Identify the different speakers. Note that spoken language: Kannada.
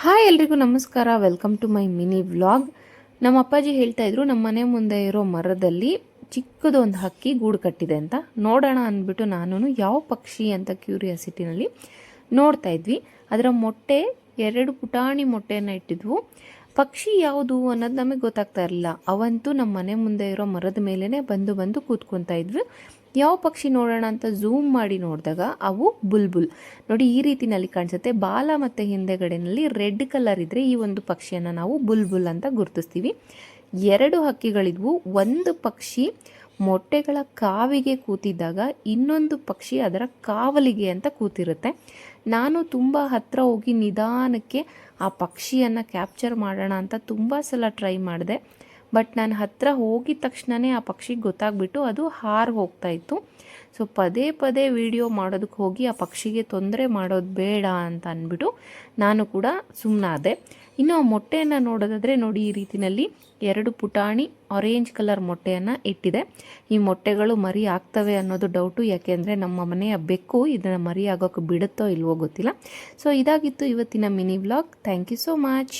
Speaker 1: ಹಾಯ್ ಎಲ್ರಿಗೂ ನಮಸ್ಕಾರ. Welcome to my mini vlog ನಮ್ಮ ಅಪ್ಪಾಜಿ ಹೇಳ್ತಾ ಇದ್ರು, ನಮ್ಮ ಮನೆ ಮುಂದೆ ಇರೋ ಮರದಲ್ಲಿ ಚಿಕ್ಕದೊಂದು ಹಕ್ಕಿ ಗೂಡು ಕಟ್ಟಿದೆ ಅಂತ. ನೋಡೋಣ ಅಂದ್ಬಿಟ್ಟು ನಾನು ಯಾವ ಪಕ್ಷಿ ಅಂತ ಕ್ಯೂರಿಯಾಸಿಟಿನಲ್ಲಿ ನೋಡ್ತಾ ಇದ್ವಿ. ಅದರ ಮೊಟ್ಟೆ, ಎರಡು ಪುಟಾಣಿ ಮೊಟ್ಟೆಯನ್ನು ಇಟ್ಟಿದ್ವು. ಪಕ್ಷಿ ಯಾವುದು ಅನ್ನೋದು ನಮಗೆ ಗೊತ್ತಾಗ್ತಾ ಇರಲಿಲ್ಲ. ಅವಂತೂ ನಮ್ಮ ಮನೆ ಮುಂದೆ ಇರೋ ಮರದ ಮೇಲೇ ಬಂದು ಬಂದು ಕೂತ್ಕೊತಾ ಇದ್ವಿ. ಯಾವ ಪಕ್ಷಿ ನೋಡೋಣ ಅಂತ ಝೂಮ್ ಮಾಡಿ ನೋಡಿದಾಗ ಅವು ಬುಲ್ಬುಲ್. ನೋಡಿ, ಈ ರೀತಿನಲ್ಲಿ ಕಾಣಿಸುತ್ತೆ. ಬಾಲ ಮತ್ತು ಹಿಂದೆಗಡೆನಲ್ಲಿ ರೆಡ್ ಕಲರ್ ಇದ್ದರೆ ಈ ಒಂದು ಪಕ್ಷಿಯನ್ನು ನಾವು ಬುಲ್ಬುಲ್ ಅಂತ ಗುರುತಿಸ್ತೀವಿ. ಎರಡು ಹಕ್ಕಿಗಳಿದ್ವು. ಒಂದು ಪಕ್ಷಿ ಮೊಟ್ಟೆಗಳ ಕಾವಿಗೆ ಕೂತಿದ್ದಾಗ ಇನ್ನೊಂದು ಪಕ್ಷಿ ಅದರ ಕಾವಲಿಗೆ ಅಂತ ಕೂತಿರುತ್ತೆ. ನಾನು ತುಂಬ ಹತ್ತಿರ ಹೋಗಿ ನಿಧಾನಕ್ಕೆ ಆ ಪಕ್ಷಿಯನ್ನು ಕ್ಯಾಪ್ಚರ್ ಮಾಡೋಣ ಅಂತ ತುಂಬ ಸಲ ಟ್ರೈ ಮಾಡಿದೆ. ಬಟ್ ನಾನು ಹತ್ತಿರ ಹೋಗಿದ ತಕ್ಷಣವೇ ಆ ಪಕ್ಷಿಗೆ ಗೊತ್ತಾಗ್ಬಿಟ್ಟು ಅದು ಹಾರು ಹೋಗ್ತಾ ಇತ್ತು. ಸೊ ಪದೇ ಪದೇ ವಿಡಿಯೋ ಮಾಡೋದಕ್ಕೆ ಹೋಗಿ ಆ ಪಕ್ಷಿಗೆ ತೊಂದರೆ ಮಾಡೋದು ಬೇಡ ಅಂತ ಅಂದ್ಬಿಟ್ಟು ನಾನು ಕೂಡ ಸುಮ್ಮನಾದೆ ಇನ್ನು ಆ ಮೊಟ್ಟೆಯನ್ನು ನೋಡೋದಾದರೆ ನೋಡಿ, ಈ ರೀತಿಯಲ್ಲಿ ಎರಡು ಪುಟಾಣಿ ಆರೆಂಜ್ ಕಲರ್ ಮೊಟ್ಟೆಯನ್ನು ಇಟ್ಟಿದೆ. ಈ ಮೊಟ್ಟೆಗಳು ಮರಿ ಆಗ್ತವೆ ಅನ್ನೋದು ಡೌಟು ಯಾಕೆಂದರೆ ನಮ್ಮ ಮನೆಯ ಬೆಕ್ಕು ಇದನ್ನು ಮರಿ ಆಗೋಕ್ಕೆ ಬಿಡುತ್ತೋ ಇಲ್ವೋ ಗೊತ್ತಿಲ್ಲ. ಸೊ ಇದಾಗಿತ್ತು ಇವತ್ತಿನ mini vlog thank you so much